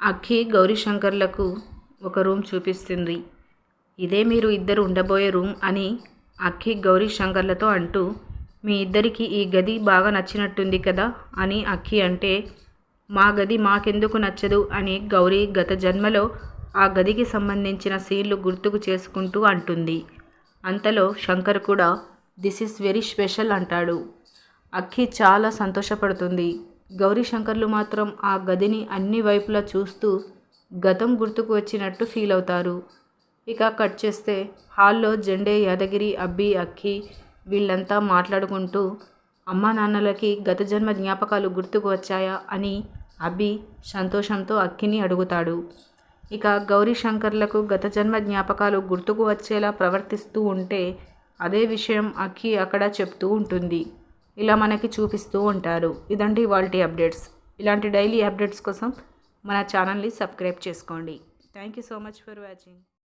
అక్కి గౌరీశంకర్లకు ఒక రూమ్ చూపిస్తుంది. ఇదే మీరు ఇద్దరు ఉండబోయే రూమ్ అని అక్కి గౌరీశంకర్లతో అంటూ మీ ఇద్దరికి ఈ గది బాగా నచ్చినట్టుంది కదా అని అక్కి అంటే మా గది మాకెందుకు నచ్చదు అని గౌరీ గత జన్మలో ఆ గదికి సంబంధించిన సీన్లు గుర్తుకు చేసుకుంటూ అంటుంది. అంతలో శంకర్ కూడా దిస్ ఈస్ వెరీ స్పెషల్ అంటాడు. అక్కి చాలా సంతోషపడుతుంది. గౌరీశంకర్లు మాత్రం ఆ గదిని అన్ని వైపులా చూస్తూ గతం గుర్తుకు వచ్చినట్టు ఫీల్ అవుతారు. ఇక కట్ చేస్తే హాల్లో జెండే యాదగిరి అబ్బి అక్కి వీళ్ళంతా మాట్లాడుకుంటూ అమ్మా నాన్నలకి గత జన్మ జ్ఞాపకాలు గుర్తుకు వచ్చాయా అని అబ్బి సంతోషంతో అక్కిని అడుగుతాడు. ఇక గౌరీ శంకర్లకు గత జన్మ జ్ఞాపకాలు గుర్తుకు వచ్చేలా ప్రవర్తిస్తూ ఉంటే అదే విషయం అక్కి అక్కడ చెప్తూ ఉంటుంది. ఇలా మనకి చూపిస్తూ ఉంటారు. ఇదండి వాళ్ళ అప్డేట్స్. ఇలాంటి డైలీ అప్డేట్స్ కోసం మన ఛానల్ని సబ్స్క్రైబ్ చేసుకోండి. Thank you so much for watching.